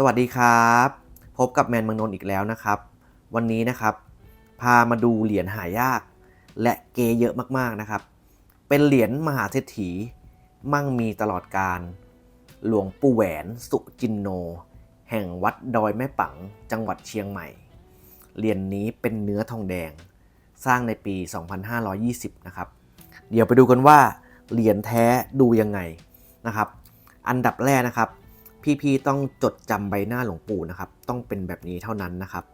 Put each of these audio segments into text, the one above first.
สวัสดีครับ พบกับแมนมืองนนท์อีกแล้วนะครับ วันนี้นะครับ พามาดูเหรียญหายาก และเกเยอะมากๆนะครับ เป็นเหรียญมหาเศรษฐี มั่งมีตลอดการ หลวงปู่แหวนสุจินโน แห่งวัดดอยแม่ปังจังหวัดเชียงใหม่ เหรียญนนี้เป็นเนื้อทองแดง สร้างในปี 2520 นะครับ เดี๋ยวไปดูกันว่าเหรียญแท้ดูยังไงนะครับ อันดับแรกนะครับ พี่ๆต้องจดจำใบหน้าหลวงปู่นะครับ ต้องเป็นแบบนี้เท่านั้นนะครับ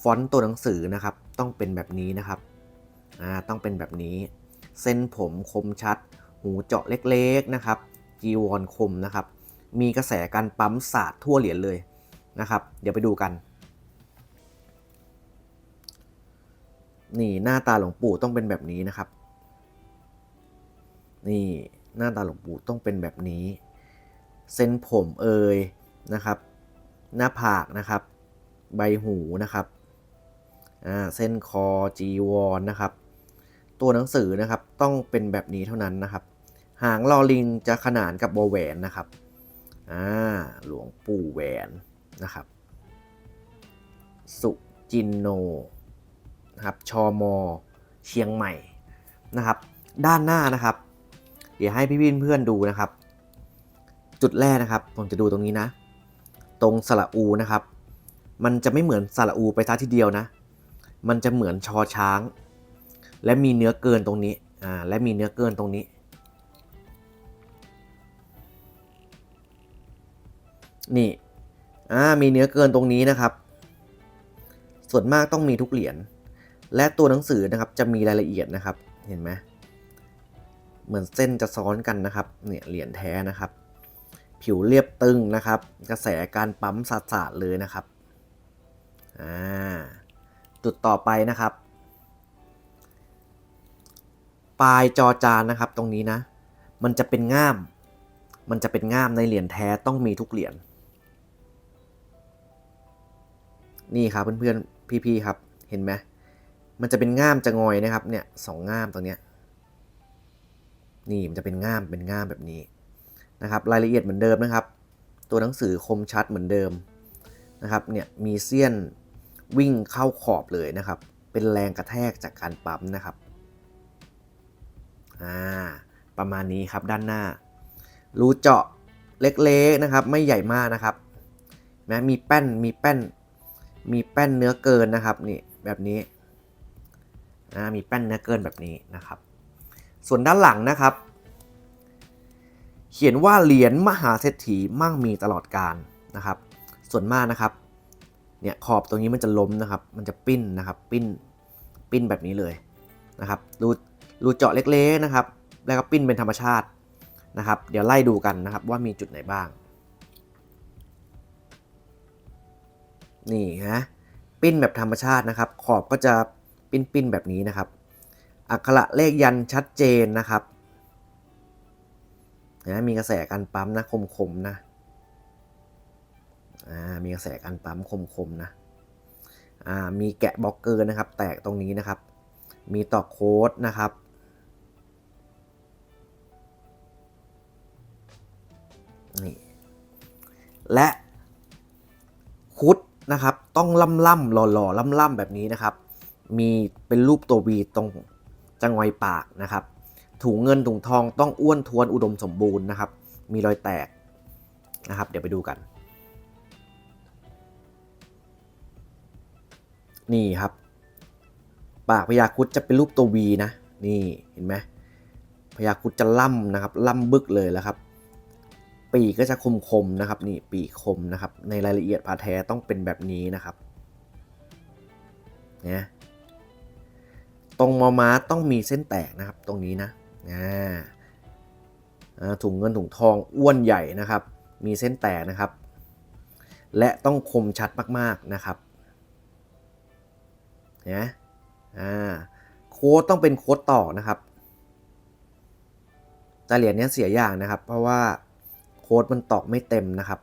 ฟอนต์ตัวหนังสือนะครับ ต้องเป็นแบบนี้นะครับอ่าต้องเป็นแบบนี้ เส้นผมคมชัด หูเจาะเล็กๆนะครับ จีวรคมนะครับ มีกระแสการปั๊มศาสาดทั่วเหรียญเลยนะครับ เดี๋ยวไปดูกัน นี่หน้าตาหลวงปู่ต้องเป็นแบบนี้นะครับ นี่หน้าตาหลวงปู่ต้องเป็นแบบนี้ เส้นผมเอยนะครับ หน้าผากนะครับ ใบหูนะครับเส้นคอจีวรนะครับ ตัวหนังสือนะครับต้องเป็นแบบนี้เท่านั้นนะครับ หางลอลิงจะขนานกับวอแหวนนะครับหลวงปู่แหวนนะครับ สุจินโนนะครับชอมอเชียงใหม่นะครับ ด้านหน้านะครับ เดี๋ยวให้พี่พเพื่อนดูนะครับ จุดแรกนะครับ ผมจะดูตรงนี้นะ ตรงสระอูนะครับ มันจะไม่เหมือนสระอูไปซะทีเดียวนะ มันจะเหมือนชอช้าง และมีเนื้อเกินตรงนี้อ่าและมีเนื้อเกินตรงนี้ นี่อ่ามีเนื้อเกินตรงนี้นะครับ ส่วนมากต้องมีทุกเหรียญและตัวหนังสือนะครับจะมีรายละเอียดนะครับเห็นไหมเหมือนเส้นจะซ้อนกันนะครับเนี่ยเหรียญแท้นะครับ ผิวเรียบตึงนะครับ กระแสการปั๊มสาดๆเลยนะครับอ่าจุดต่อไปนะครับ ปลายจอจานนะครับตรงนี้นะ มันจะเป็นง่าม มันจะเป็นง่ามในเหรียญแท้ต้องมีทุกเหรียญนี่ครับเพื่อนๆพี่ๆครับเห็นไหมมันจะเป็นง่ามจะงอยนะครับเนี่ยสองง่ามตรงเนี้ยนี่มันจะเป็นง่ามเป็นง่ามแบบนี้ นะครับรายละเอียดเหมือนเดิมนะครับ ตัวหนังสือคมชัดเหมือนเดิมนะครับเนี่ยมีเสี้ยนวิ่งเข้าขอบเลยนะครับ เป็นแรงกระแทกจากการปั๊มนะครับอ่าประมาณนี้ครับด้านหน้า รูเจาะเล็กๆนะครับ ไม่ใหญ่มากนะครับนะมีแป้นมีแป้น มีแป้นเนื้อเกินนะครับนี่แบบนี้นะมีแป้นเนื้อเกินแบบนี้นะครับ ส่วนด้านหลังนะครับ ขียนว่าเหรียญมหาเศรษฐีมั่งมีตลอดการนะครับ ส่วนมากนะครับ เนี่ยขอบตรงนี้มันจะล้มนะครับ มันจะปิ้นนะครับ ปิ้น ปิ้นแบบนี้เลยนะครับ รูรูเจาะเล็กๆนะครับ แล้วก็ปิ้นเป็นธรรมชาตินะครับ เดี๋ยวไล่ดูกันนะครับว่ามีจุดไหนบ้าง นี่ฮะ ปิ้นแบบธรรมชาตินะครับ ขอบก็จะปิ้นปิ้นแบบนี้นะครับ อักขระเลขยันชัดเจนนะครับ นะมีกระแสการปั๊มนะคมๆนะอ่ามีกระแสการปั๊มคมๆนะอ่ามีแกะบล็อกเกอร์นะครับ แตกตรงนี้นะครับ มีต่อโค้ดนะครับนี่และคุดนะครับต้องล่ำล่ำๆหล่อหล่อล่ำล่ำๆแบบนี้นะครับ มีเป็นรูปตัววีตรงจังไวปากนะครับ ถุงเงินถุงทองต้องอ้วนทวนอุดมสมบูรณ์นะครับ มีรอยแตกนะครับ เดี๋ยวไปดูกัน นี่ครับ ปากพญาคุดจะเป็นรูปตัววีนะ นี่เห็นไหมพญาคุดจะล่ำนะครับ ล่ำบึกเลยแล้วครับ ปีกก็จะคมคมๆนะครับ นี่ปีกคมนะครับ ในรายละเอียดผาแท้ต้องเป็นแบบนี้นะครับเนี่ยตรงมอม้าต้องมีเส้นแตกนะครับ ตรงนี้นะ ถุงเงินถุงทองอ้วนใหญ่นะครับ มีเส้นแตกนะครับ และต้องคมชัดมากๆนะครับนะอ่าโค้ดต้องเป็นโค้ดต่อนะครับแต่เหรียญนี้เสียอย่างนะครับ เพราะว่าโค้ดมันตอกไม่เต็มนะครับ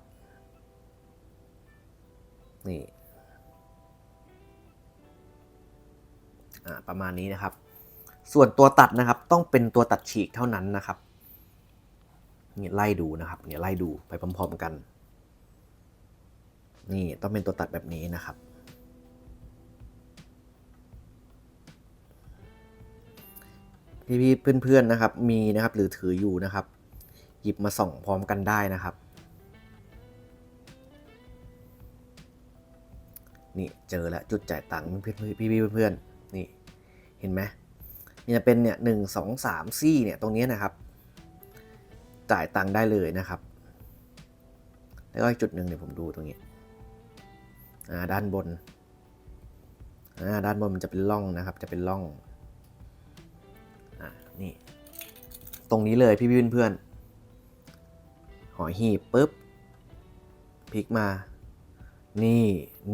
นี่ประมาณนี้นะครับ ส่วนตัวตัดนะครับต้องเป็นตัวตัดฉีกเท่านั้นนะครับนี่ไล่ดูนะครับเนี่ยไล่ดูไปพร้อมๆกัน นี่ต้องเป็นตัวตัดแบบนี้นะครับ พี่ๆเพื่อนๆนะครับ มีนะครับหรือถืออยู่นะครับ หยิบมาส่องพร้อมกันได้นะครับนี่เจอแล้วจุดจ่ายตังค์เพื่อนๆพี่ๆเพื่อนๆนี่เห็นไหม จะเป็นเนี่ยหนึ่งสองสามซี่เนี่ยตรงนี้นะครับ จ่ายตังค์ได้เลยนะครับ แล้วก็จุดหนึ่งเดี๋ยผมดูตรงนี้อ่าด้านบนอ่าด้านบนมันจะเป็นร่องนะครับ จะเป็นร่องอ่านี่ตรงนี้เลยพี่เพื่อนหอยหีบปุ๊บพลิกมา นี่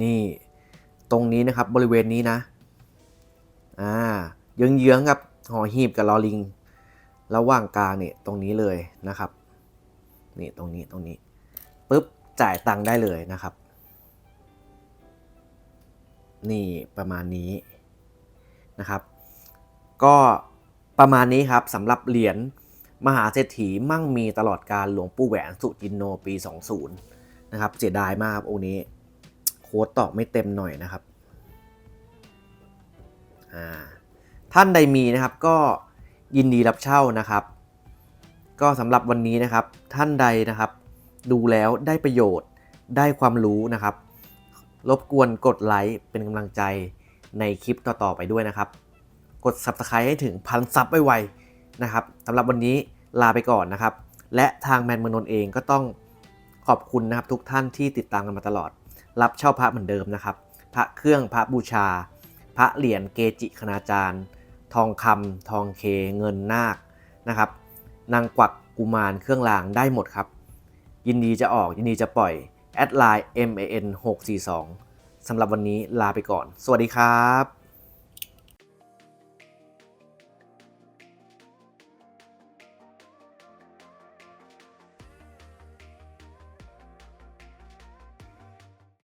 นี่ ตรงนี้นะครับบริเวณนี้นะ อ่า เยื้องๆกับหอหีบกับลอลิง ระหว่างกลางเนี่ยตรงนี้เลยนะครับ นี่ตรงนี้ตรงนี้ปุ๊บจ่ายตังค์ได้เลยนะครับ นี่ประมาณนี้นะครับ ก็ประมาณนี้ครับสำหรับเหรียญมหาเศรษฐีมั่งมีตลอดการหลวงปู่แหวนสุจินโนปี 20 นะครับ เสียดายมากครับองค์นี้ โค้ดตอกไม่เต็มหน่อยนะครับ อ่า ท่านใดมีนะครับก็ยินดีรับเช่านะครับ ก็สำหรับวันนี้นะครับ ท่านใดนะครับ ดูแล้วได้ประโยชน์ได้ความรู้นะครับ รบกวนกดไลค์เป็นกำลังใจในคลิปต่อๆไปด้วยนะครับ กด Subscribe ให้ถึงพันซับไวๆนะครับสำหรับวันนี้ลาไปก่อนนะครับ และทางแมนมนนท์เองก็ต้องขอบคุณนะครับทุกท่านที่ติดตามกันมาตลอด รับเช่าพระเหมือนเดิมนะครับ พระเครื่องพระบูชา พระเหรียญเกจิคณาจารย์ ทองคำทองเค เงินนาคนะครับ นางกวักกุมารเครื่องรางได้หมดครับ ยินดีจะออกยินดีจะปล่อยแอดไลน์ MAN 642สำหรับวันนี้ลาไปก่อน สวัสดีครับ